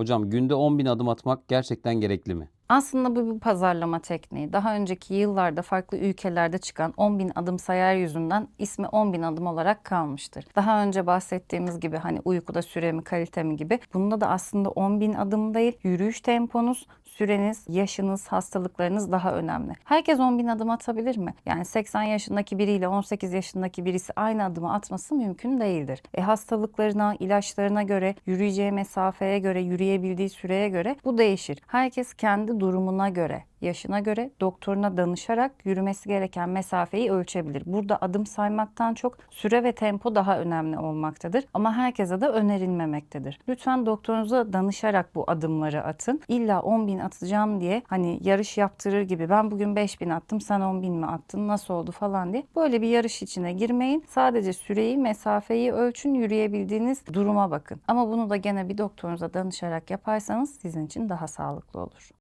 Hocam günde 10.000 adım atmak gerçekten gerekli mi? Aslında bu bir pazarlama tekniği. Daha önceki yıllarda farklı ülkelerde çıkan 10.000 adım sayar yüzünden ismi 10.000 adım olarak kalmıştır. Daha önce bahsettiğimiz gibi hani uykuda süre mi kalite mi gibi bunda da aslında 10.000 adım değil yürüyüş temponuz, süreniz, yaşınız, hastalıklarınız daha önemli. Herkes 10.000 adım atabilir mi? Yani 80 yaşındaki biriyle 18 yaşındaki birisi aynı adımı atması mümkün değildir. E hastalıklarına, ilaçlarına göre, yürüyeceği mesafeye göre, yürüyebildiği süreye göre bu değişir. Herkes kendi durumuna göre yaşına göre doktoruna danışarak yürümesi gereken mesafeyi ölçebilir. Burada adım saymaktan çok süre ve tempo daha önemli olmaktadır. Ama herkese de önerilmemektedir. Lütfen doktorunuza danışarak bu adımları atın. İlla 10 bin atacağım diye hani yarış yaptırır gibi ben bugün 5 bin attım sen 10 bin mi attın nasıl oldu falan diye. Böyle bir yarış içine girmeyin. Sadece süreyi mesafeyi ölçün yürüyebildiğiniz duruma bakın. Ama bunu da gene bir doktorunuza danışarak yaparsanız sizin için daha sağlıklı olur.